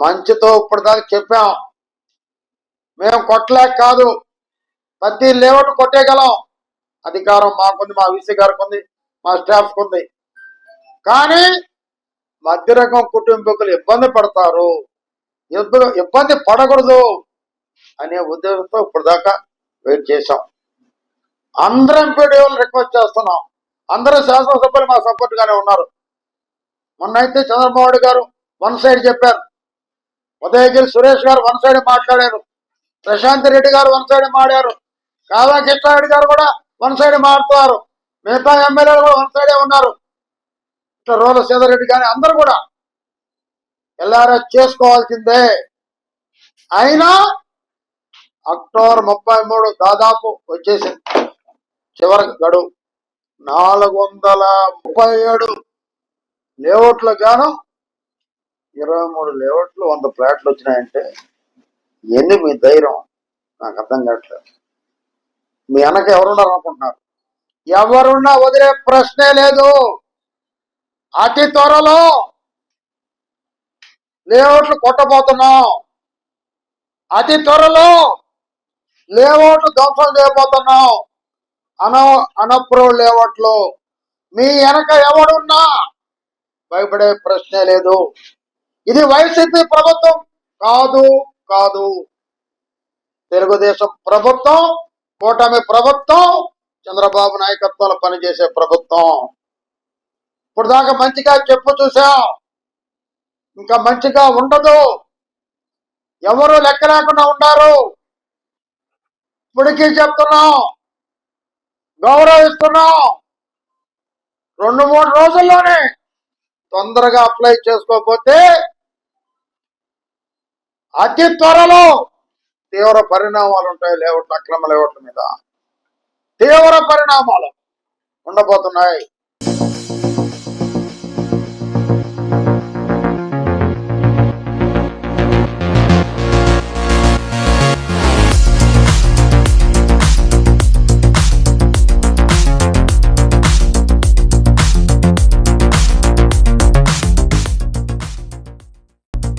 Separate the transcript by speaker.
Speaker 1: మంచితో ఇప్పుడు దాకా చెప్పాం. మేము కొట్టలేక కాదు. ప్రతి లేఅవుట్ కొట్టేయగలం. అధికారం మాకుంది మా వీసీ గారికి ఉంది మా స్టాఫ్కి ఉంది. కానీ మధ్యరకం కుటుంబీకులు ఇబ్బంది పడతారు. ఇబ్బంది ఇబ్బంది పడకూడదు అనే ఉద్దేశంతో ఇప్పుడు దాకా వెయిట్ చేశాం. అందరం ఎంపీడీఓలు రిక్వెస్ట్ చేస్తున్నాం. అందరూ శాసనసభ్యులు మా సపోర్ట్గానే ఉన్నారు. మొన్నైతే చంద్రబాబు గారు వన్ సైడ్ చెప్పారు. ఉదయగిరి సురేష్ గారు వన్ సైడ్ మాట్లాడారు. ప్రశాంత్ రెడ్డి గారు వన్ సైడ్ మాడారు కాదా కృష్ణారెడ్డి గారు కూడా వన్ సైడ్ మాడుతున్నారు మిగతా ఎమ్మెల్యేలు కూడా వన్ సైడే ఉన్నారు. ఇట్లా రోల సీతారెడ్డి కానీ కూడా ఎల్ఆర్ఎస్ చేసుకోవాల్సిందే. అయినా అక్టోబర్ ముప్పై మూడు దాదాపు వచ్చేసింది. చివరి గడువు. నాలుగు వందల ముప్పై ఏడు లేఅవుట్ల గాను ఇరవై మూడు లేఅవుట్లు వంద ఫ్లాట్లు వచ్చినాయంటే ఎన్ని మీ ధైర్యం? నాకు అర్థం కావట్లేదు. మీ వెనక ఎవరున్నారు అనుకుంటున్నారు ఎవరున్నా వదిలే ప్రశ్నే లేదు. అతి త్వరలో లేఅవుట్లు కొట్టబోతున్నాం. అతి త్వరలో లేఅవుట్లు ధ్వంసం చేయబోతున్నాం. అన అనప్రూవ్ లేఅవుట్లు. మీ వెనక ఎవడున్నా భయపడే ప్రశ్నే లేదు. ఇది వైసీపీ ప్రభుత్వం. కాదు కాదు. తెలుగుదేశం ప్రభుత్వం కూటమి ప్రభుత్వం చంద్రబాబు నాయకత్వంలో పనిచేసే ప్రభుత్వం. ఇప్పుడు దాకా మంచిగా చెప్పు చూసాం. ఇంకా మంచిగా ఉండదు. ఎవరు లెక్క లేకుండా ఉన్నారు ఇప్పటికీ చెప్తున్నాం. గౌరవిస్తున్నాం. రెండు మూడు రోజుల్లోనే తొందరగా అప్లై చేసుకోకపోతే అతి త్వరలో తీవ్ర పరిణామాలు ఉంటాయి లేవట్లు అక్రమ లేవట్ల మీద. తీవ్ర పరిణామాలు ఉండబోతున్నాయి.